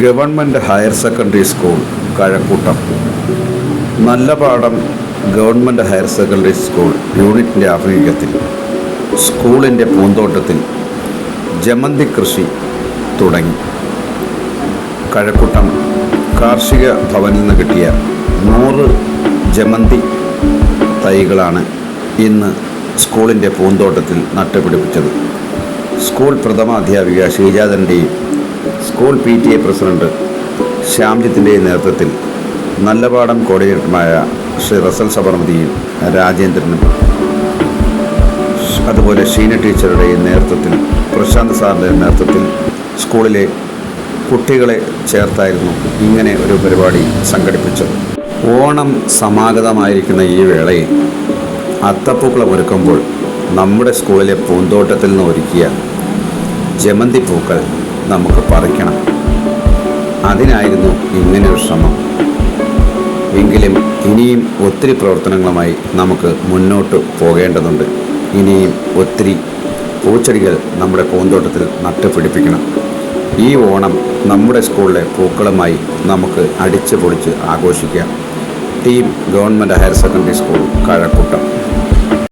Government higher secondary school Kazhakoottam. നല്ല പാഠം government higher secondary school യൂണിറ്റിന്റെ ആഭിമുഖ്യത്തിൽ സ്കൂളിന്റെ പൂന്തോട്ടത്തിൽ ജമന്തി കൃഷി തുടങ്ങി. കഴക്കൂട്ടം കാർഷിക ഭവനിൽ നിന്ന് കിട്ടിയ നൂറ് ജമന്തി തൈകളാണ് ഇന്ന് സ്കൂളിന്റെ പൂന്തോട്ടത്തിൽ നട്ടുപിടിപ്പിച്ചത്. സ്കൂൾ പ്രഥമാധ്യാപിക ശ്രീജാതന്റെയും school P T A president ശ്യാംജിത്തിന്റെ നേതൃത്വത്തിൽ നല്ലപാടം കോർഡിനേറ്ററുമായ ശ്രീ റസൽ സബർമതിയും രാജേന്ദ്രനും അതുപോലെ ഷീന ടീച്ചറുടെ നേതൃത്വത്തിൽ പ്രശാന്ത് സാറിന്റെ നേതൃത്വത്തിൽ സ്കൂളിലെ കുട്ടികളെ ചേർത്തായിരുന്നു ഇങ്ങനെ ഒരു പരിപാടി സംഘടിപ്പിച്ചത്. ഓണം സമാഗതമായിരിക്കുന്ന ഈ വേളയിൽ അത്തപ്പൂക്കളം ഒരുക്കുമ്പോൾ നമ്മുടെ സ്കൂളിലെ പൂന്തോട്ടത്തിൽ നിന്ന് ഒരുക്കിയ ജമന്തി പൂക്കൾ നമുക്ക് പറിക്കണം. അതിനായിരുന്നു ഇങ്ങനെ ഒരു ശ്രമം. എങ്കിലും ഇനിയും ഒത്തിരി പ്രവർത്തനങ്ങളുമായി നമുക്ക് മുന്നോട്ട് പോകേണ്ടതുണ്ട്. ഇനിയും ഒത്തിരി പൂച്ചെടികൾ നമ്മുടെ പൂന്തോട്ടത്തിൽ നട്ടുപിടിപ്പിക്കണം. ഈ ഓണം നമ്മുടെ സ്കൂളിലെ പൂക്കളുമായി നമുക്ക് അടിച്ചു പൊളിച്ച് ആഘോഷിക്കാം. Team government higher secondary school Kazhakoottam.